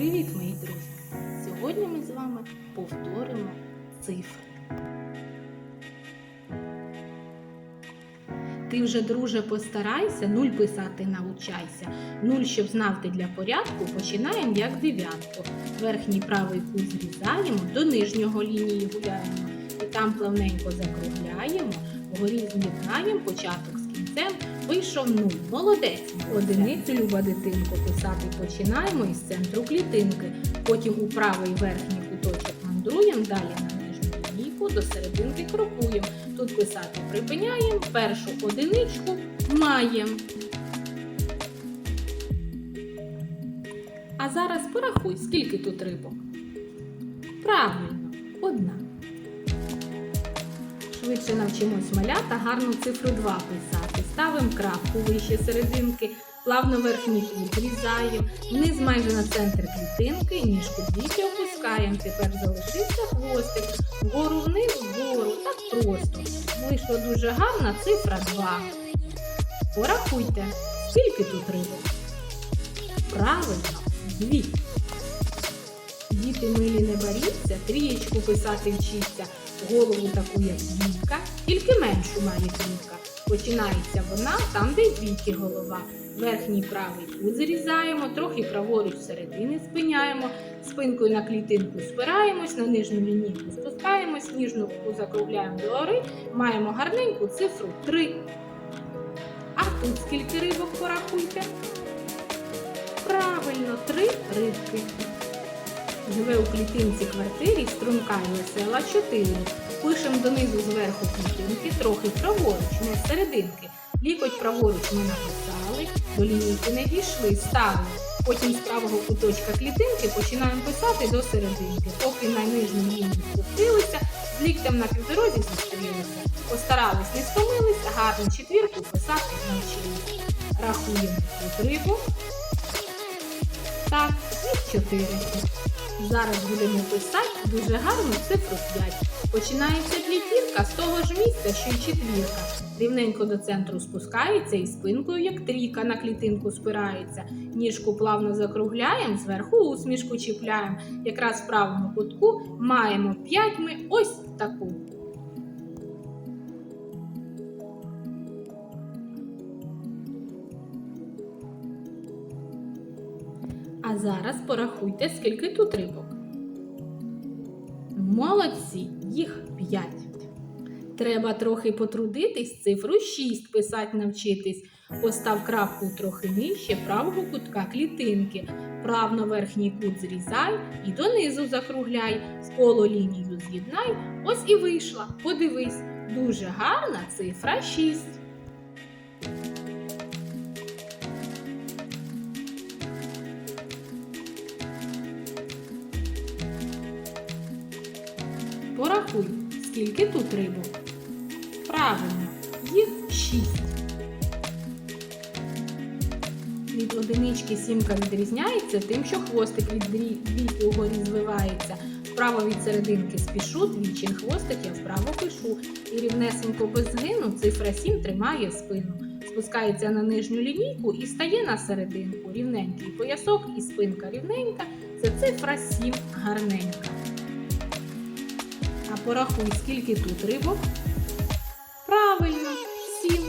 Привіт, мої друзі! Сьогодні ми з вами повторимо цифри. Ти вже, друже, постарайся, нуль писати навчайся. Нуль, щоб знав ти для порядку, починаємо як дев'ятку. Верхній правий кут зрізаємо, до нижнього лінії гуляємо. І там плавненько закругляємо, вгорі з'єднаємо початок з кінцем. Вийшов нуль. Молодець. Одиницю, люба дитинко, писати починаємо із центру клітинки. Потім у правий верхній куточок мандруємо, далі на нижню лінійку, до серединки крокуємо. Тут писати припиняємо, першу одиничку маємо. А зараз порахуй, скільки тут рибок. Правильно, одна. Швидше навчимось малята гарну цифру 2 писати. Ставимо крапку вище серединки, плавно верхній кут зрізаємо, вниз майже на центр клітинки, ніжку двічі опускаємо. Тепер залишився хвостик. Вгору вниз, вгору. Так просто. Вийшла дуже гарна цифра 2. Порахуйте, скільки тут рибок? Правильно, дві. Діти милі не боріться, трієчку писати вчиться, голову таку, як двійка, тільки меншу має трійка. Починається вона там, де двійки голова. Верхній правий кут зрізаємо, трохи праворуч середини спиняємо, спинкою на клітинку спираємось, на нижню лінійку спускаємось, ніжну руку закругляємо до гори, маємо гарненьку цифру 3. А тут скільки рибок порахуйте? Правильно, три рибки. Живе у клітинці квартирі, струнка і весела 4. Пишемо донизу зверху клітинки, трохи праворуч, не серединки. Лікоть праворуч ми написали, до лінійки не дійшли, ставимо. Потім з правого куточка клітинки починаємо писати до серединки. Поки на нижню лінію спустилися, з ліктем на півдорозі зустрілися. Постарались, не стомилися, гарну четвірку писати навчилися. Рахуємо рибу. Так, і 4. Зараз будемо писати дуже гарну цифру 5. Починається п'ятірка з того ж місця, що й четвірка. Рівненько до центру спускається і спинкою, як трійка на клітинку спирається. Ніжку плавно закругляємо, зверху усмішку чіпляємо. Якраз в правому кутку маємо 5 ми ось таку. А зараз порахуйте, скільки тут рибок. Молодці, їх 5. Треба трохи потрудитись, цифру 6 писати навчитись. Постав крапку трохи нижче правого кутка клітинки. Правно верхній кут зрізай і донизу закругляй. В коло лінію з'єднай. Ось і вийшла. Подивись, дуже гарна цифра 6. Порахуй, скільки тут рибок. Правильно, їх шість. Від одинички сімка відрізняється тим, що хвостик від дві- двійки угорі звивається. Вправо від серединки спішу, двічі хвостик я вправо пишу. І рівнесенько без згину цифра 7 тримає спину. Спускається на нижню лінійку і стає на серединку. Рівненький поясок і спинка рівненька. Це цифра 7 гарненька. Порахуй, скільки тут рибок? Правильно, сім.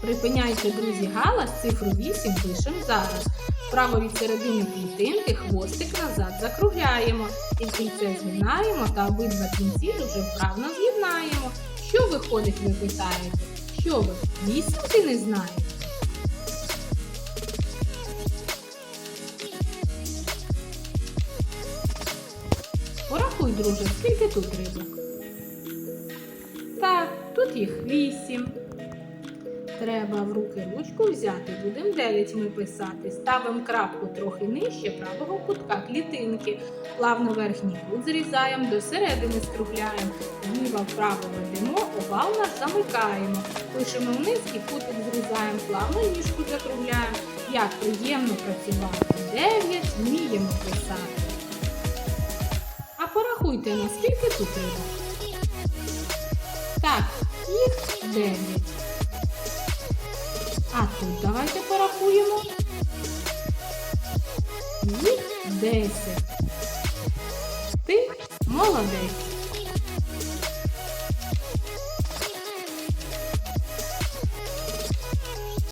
Припиняйте, друзі, галас, цифру 8 пишемо зараз. Вправо від середини клітинки, хвостик назад закругляємо. І кільце згинаємо та обидва кінці дуже вправно з'єднаємо. Що виходить, ви питаєте? Що ви? Вісім ти не знаєш? Друже, скільки тут рибок? Так, тут їх вісім. Треба в руки ручку взяти, будемо 9 ми писати. Ставимо крапку трохи нижче правого кутка клітинки. Плавно верхній кут зрізаємо, до середини скругляємо. Зліва вправо ведемо, овал наш замикаємо. Пишемо вниз і кутик зрізаємо, плавно ніжку закругляємо. Як приємно працювати. 9 вміємо писати. Порахуйте, наскільки тут рибок. Так, їх 9. А тут давайте порахуємо. Їх 10. Ти молодець.